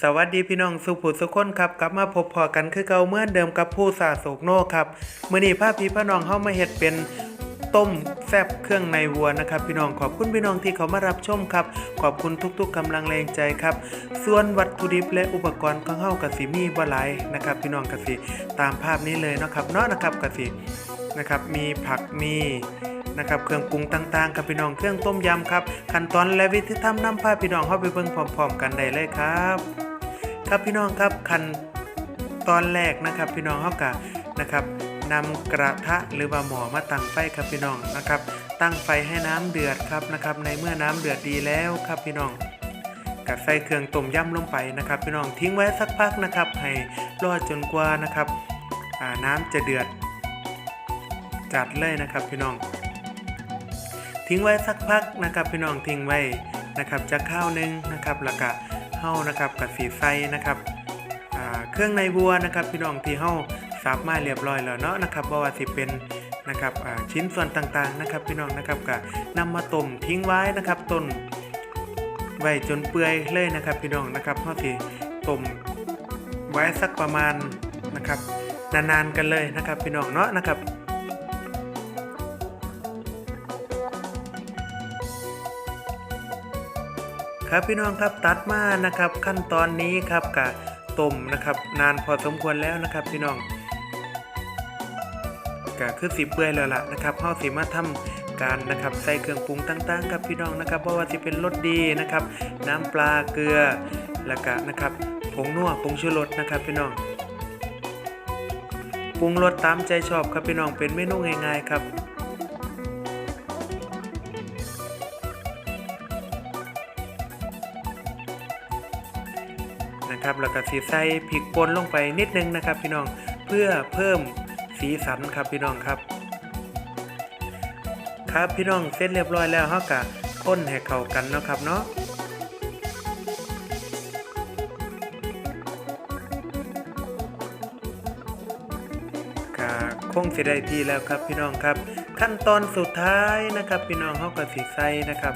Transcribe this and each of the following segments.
สวัสดีพี่น้องสุภูสุคนครับกลับมาพบพอกันคือเก่าเมื่อเดิมกับผู้สาโศกโนครับมื้อนี้พาพี่พี่น้องเฮามาเฮ็ดเป็นต้มแซ่บเครื่องในวัวนะครับ พี่น้องขอบคุณพี่น้องที่เขามารับชมครับ ขอบคุณทุกๆกำลังแรงใจครับ ส่วนวัตถุดิบและอุปกรณ์ของเฮาก็สิมีบ่หลายนะครับ พี่น้องก็สิตามภาพนี้เลยเนาะครับเนาะนะครับก็สินะครับมีผักมี นะครับเครื่องปรุงต่างๆครับพี่น้องเครื่องต้มยำครับขั้นตอนและวิธีทำน้ำพาพี่น้องเฮาไปเบิ่งพร้อม ๆ กันได้เลยครับ ครับพี่น้องครับขั้นตอนแรกนะครับ พี่น้องเฮากะนะครับนำกระทะหรือว่าหม้อมาตั้งไฟครับพี่น้องนะครับ ตั้งไฟให้น้ำเดือดครับนะครับ ในเมื่อน้ำเดือดดีแล้วครับพี่น้องกัดใส่เครื่องต้มยำลงไปนะครับ พี่น้องทิ้งไว้สักพักนะครับ ให้รอจนกว่านะครับน้ำจะเดือดจัดเลยนะครับพี่น้อง ทิ้งไว้สักพักนะครับพี่น้องทิ้งไว้นะครับจะข้าวหนึงนะครับแล้วก็เฮานะครับกับสีไส้นะครับเครื่องในวัวนะครับพี่น้องที่เฮาสับมาเรียบร้อยแล้วเนาะนะครับบ่ว่าสิเป็นนะครับชิ้นส่วนต่างๆนะครับพี่น้องนะครับก็นำมาต้มทิ้งไว้นะครับต้นไว้จนเปื่อยเลยนะครับพี่น้องนะครับเฮาสิต้มไว้สักประมาณนะครับนานๆกันเลยนะครับพี่น้องเนาะนะครับ ครับพี่น้องครับตัดมานะครับ ขั้นตอนนี้ครับกะต้มนะครับนานพอสมควรแล้วนะครับพี่น้องกะคือสิเปื่อยแล้วล่ะนะครับเฮาสิมาทำการนะครับใส่เครื่องปรุงต่างๆครับพี่น้องนะครับเพราะว่าสิเป็นรสดีนะครับ น้ำปลาเกลือแล้วก็นะครับผงนัวผงชูรสนะครับพี่น้องปรุงรสตามใจชอบครับพี่น้องเป็นเมนูง่ายๆครับ นะครับแล้วก็สีใส่พริกป่นลงไปนิดนึงนะครับพี่น้องเพื่อเพิ่มสีสันครับพี่น้องครับ ครับพี่น้องเสร็จเรียบร้อยแล้วเฮากะค้นให้เข้ากันเนาะครับเนาะกะคงสิได้ที่แล้วครับพี่น้องครับ ขั้นตอนสุดท้ายนะครับ พี่น้องเฮาก็สิใส่นะครับ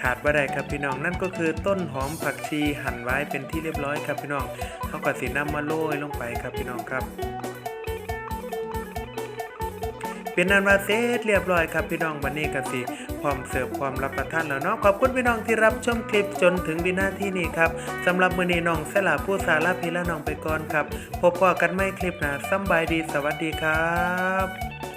ขาดบ่ได้ครับพี่น้องนั่นก็คือต้นหอมผักชีหั่นไว้เป็นที่เรียบร้อยครับพี่น้องเขาก็สีน้ำมาโรยลงไปครับพี่น้องครับ เป็นนันว่าเสร็จเรียบร้อยครับพี่น้องวันนี้ก็สิพร้อมเสิร์ฟความรับประทานแล้วเนาะขอบคุณพี่น้องที่รับชมคลิปจนถึงวินาทีนี้ครับสำหรับมือนี้น้องสลาผู้สาราพีละน้องไปก่อนครับ พบกันใหม่คลิปหน้าสบายดีสวัสดีครับ